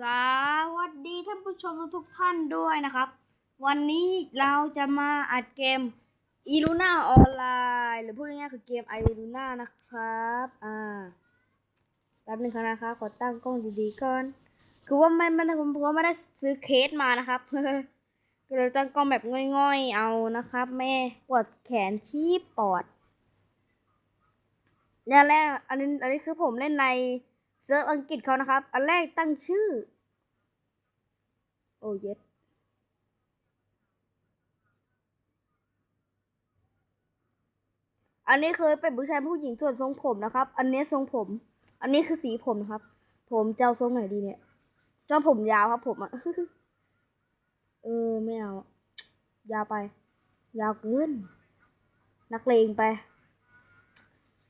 สวัสดีท่านผู้ชมทุกท่านด้วยนะครับ วันนี้เราจะมาอัดเกม e l u n a ออนไลน์หรือพูดง่ายๆคือเกม i l u n a นะครับอ่าแป๊บนึงครับนะคะขอตั้งกล้องดีๆก่อน คือว่าไม่ไม่ได้ผมไม่ได้ซื้อเคสมานะครับก็เลยตั้งกล้องแบบง่อยๆเอานะครับ แม่ปวดแขนชี้ปอดเนี่ยแรกอันนี้อันนี้คือผมเล่นใน เซิร์ฟอังกฤษเขานะครับ อันแรกตั้งชื่อ โอเย็ดอันนี้เคยเป็นผู้ชายผู้หญิงส่วนทรงผมนะครับ อันนี้ทรงผม อันนี้คือสีผมนะครับ ผมเจ้าทรงไหนดีเนี่ย เจ้าผมยาวครับ ผมอะเออไม่เอา ยาวไป ยาวเกิน นักเลงไป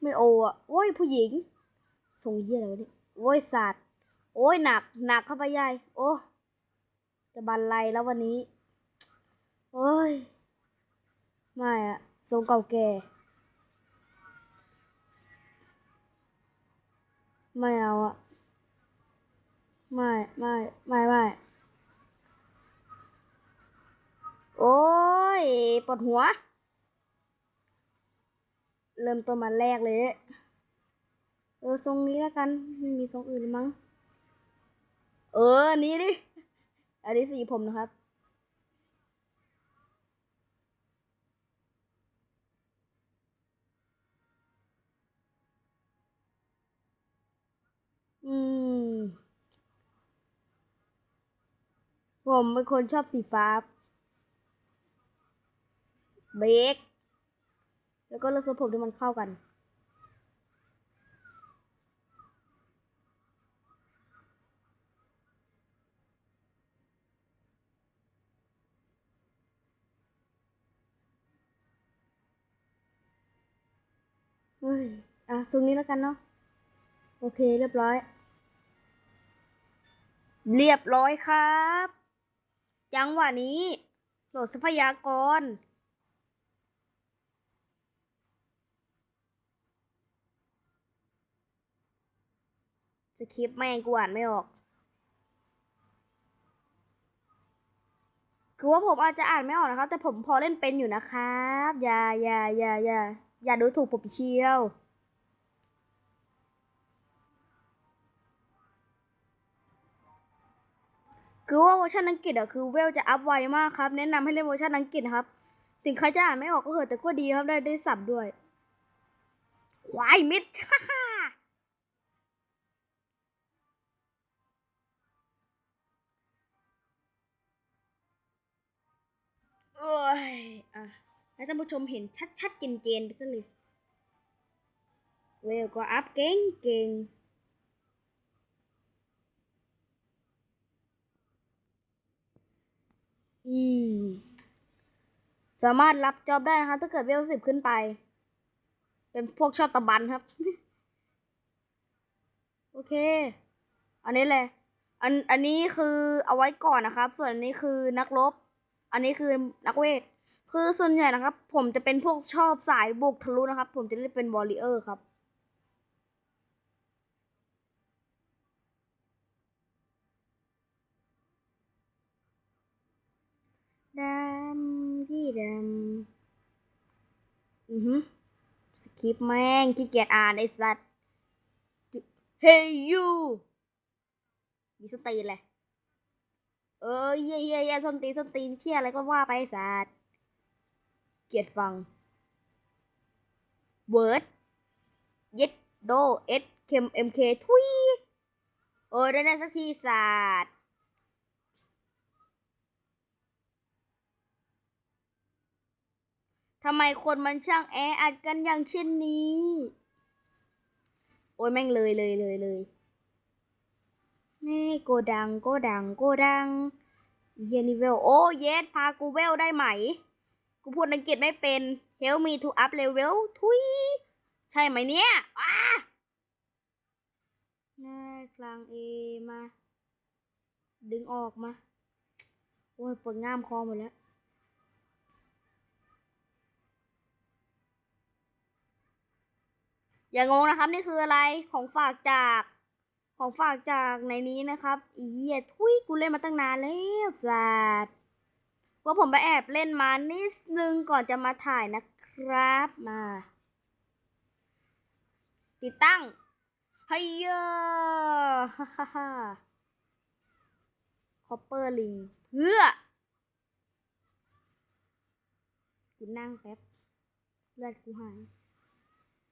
ไม่โออะโอ้ยผู้หญิงทรงเยี่ยอะไรวะเนี่ย โอ้ยสัตว์โอ้ยหนัก หนักเข้าไปใหญ่ โอ้จะบันไลแล้ววันนี้ โอ้ย ไม่อะทรงเก่าแก่ ไม่เอาอะไม่ ไม่ ไม่ไม่ โอ้ย ปวดหัว เริ่มต้นมาแรกเลย อทรงนี้แล้วกันไม่มีทรงอื่นมั้ง เออนนี้ดิ อันนี้สีผมนะครับ อืม ผมเป็นคนชอบสีฟ้า เบรกแล้วก็เลือกทรงผมที่มันเข้ากัน เฮ้ย อะทรงนี้แล้วกันเนาะ โอเคเรียบร้อย เรียบร้อยครับ จังหวะนี้ โหลดทรัพยากร สคริปต์แม่งกูอ่านไม่ออก คือว่าผมอาจจะอ่านไม่ออกนะครับ แต่ผมพอเล่นเป็นอยู่นะครับ อย่าอย่าอย่าอย่า อย่าดูถูกผมเชียวคือว่าเวอร์ชันอังกฤษอะคือเวลจะอัพไวมากครับ แนะนำให้เล่นเวอร์ชันอังกฤษครับ ถึงใครจะอ่านไม่ออกก็เถอะแต่ก็ดีครับได้ได้สับด้วย ควายมิดโอ้ยอะ ให้ท่านผู้ชมเห็นชัดๆเจนๆไปซะเลยเวลก็อัพเก่งเก่งอืม สามารถรับจอบได้นะคะถ้าเกิดเวลสิบขึ้นไป เป็นพวกชอบตะบันครับ โอเค อันนี้เลยอัน อันนี้คือเอาไว้ก่อนนะครับ ส่วนอันนี้คือนักรบ อันนี้คือนักเวท คือส่วนใหญ่นะครับ ผมจะเป็นพวกชอบสายบุกทะลุนะครับ ผมจะเล่นเป็นวอลเลเยอร์ครับ ดำที่ดำอือฮึสคริปแม่งขี้เกียจอ่านไอ้สัตว์เฮ้ยยูมีสตีนเลยเออเย่เย่เย่ส้นตีนส้นตีนเชี่ยอะไรก็ว่าไปสัตว์ เกียดฟัง เวิร์ดเย็ดโดเอสเคมเอ็มเคทุยเออได้แน่สักทีศาสตว์ทำไมคนมันช่างแออัดกันอย่างเช่นนี้ โอ้ยแม่งเลยเลยเลยเลยนี่โกดังโกดังโกดังเฮียนิเวล โอ้เยสพากูเวลได้ไหม กูพูดอังกฤษไม่เป็น Help me to up level ทุย ใช่ไหมเนี่ยอ้าหน้ากลางเอมา ดึงออกมา โอ้ยปวดง่ามคอหมดแล้วอย่างงงนะครับนี่คืออะไรของฝากจากของฝากจากในนี้นะครับอีเหี้ยทุยกูเล่นมาตั้งนานแล้วสัตว์ ว่าผมไปแอบเล่นมานิดนึงก่อนจะมาถ่ายนะครับมา ติดตั้งไฮเยฮ่าฮ่าฮ่าคอปเปอร์ลิงเพื่อกูนั่งแป๊บเลือดกูหาย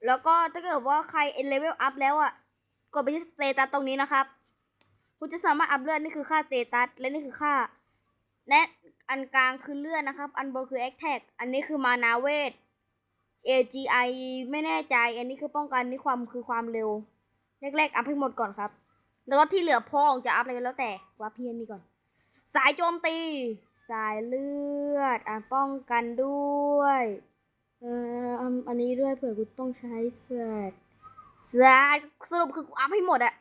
แล้วก็ถ้าเกิดว่าใครเอ็นเลเวลอัพแล้วอะ กดไปที่สเตตัสตรงนี้นะครับ คุณจะสามารถอัพเลือดนี่คือค่าสเตตัสและนี่คือค่า และอันกลางคือเลือดนะครับ อันบนคือแอคแท็กอันนี้คือมานาเวท AGI ไม่แน่ใจ อันนี้คือป้องกันนี่ความคือความเร็วแรกๆอัพให้หมดก่อนครับ แล้วก็ที่เหลือพ่อจะอัพอะไรก็แล้วแต่ว่าเพียนนี่ก่อน สายโจมตี สายเลือดอะป้องกันด้วยเอออันอันนี้ด้วยเผื่อกูต้องใช้เสือเสือสรุปคือกูอัพให้หมดอะ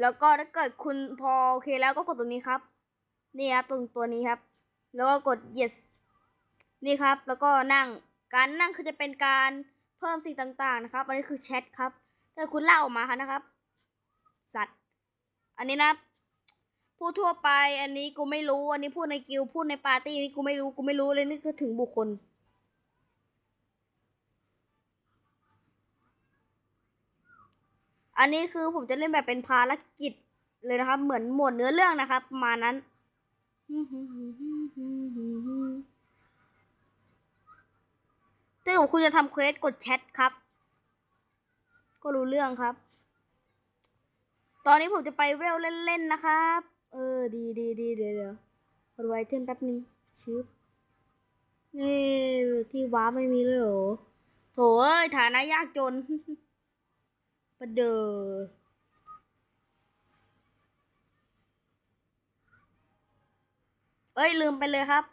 แล้วก็ถ้าเกิดคุณพอโอเคแล้วก็กดตรงนี้ครับ นี่ครับตรงตัวนี้ครับ แล้วก็กด yes นี่ครับ แล้วก็นั่งการนั่งคือจะเป็นการเพิ่มสิ่งต่างๆนะครับ อันนี้คือแชทครับถ้าคุณเล่าออกมาครับนะครับ สัตว์ อันนี้นะพูดทั่วไป อันนี้กูไม่รู้ อันนี้พูดในกิลพูดในปาร์ตี้นี่กูไม่รู้กูไม่รู้เลยนี่คือถึงบุคคล อันนี้คือผมจะเล่นแบบเป็นภารกิจเลยนะครับ เหมือนหมวดเนื้อเรื่องนะครับประมาณนั้นถ้าเกิดคุณจะทำเควสกดแชทครับ ก็รู้เรื่องครับ ตอนนี้ผมจะไปเวลเล่นๆนะครับ เออ ดีดีดีเดี๋ยวเดี๋ยวกดไวเทมแป๊บนึงชึบนี่ที่ว้าไม่มีเลยเหรอโถเอ้ยฐานะยากจน ประเดอเอ้ยลืมไปเลยครับ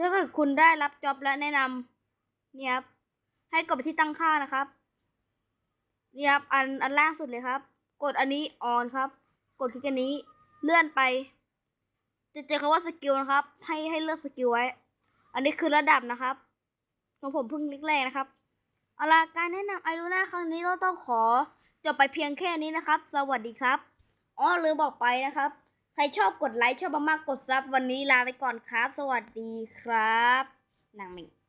ถ้าเกิดคุณได้รับจ็อบและแนะนำเนี่ยครับ ให้กดไปที่ตั้งค่านะครับเนี่ยครับอันอันล่างสุดเลยครับ กดอันนี้ออนครับ กดคลิกอันนี้เลื่อนไป จะเจอคำว่าสกิลนะครับ ให้ให้เลือกสกิลไว้ อันนี้คือระดับนะครับของผมเพิ่งเล็กแรกนะครับเอาละการแนะนำไอรูน่าครั้งนี้ก็ต้องขอ จบไปเพียงแค่นี้นะครับ สวัสดีครับอ๋อลืมบอกไปนะครับ ใครชอบกดไลค์ชอบมากๆกดซับวันนี้ลาไปก่อนครับ สวัสดีครับนางมิง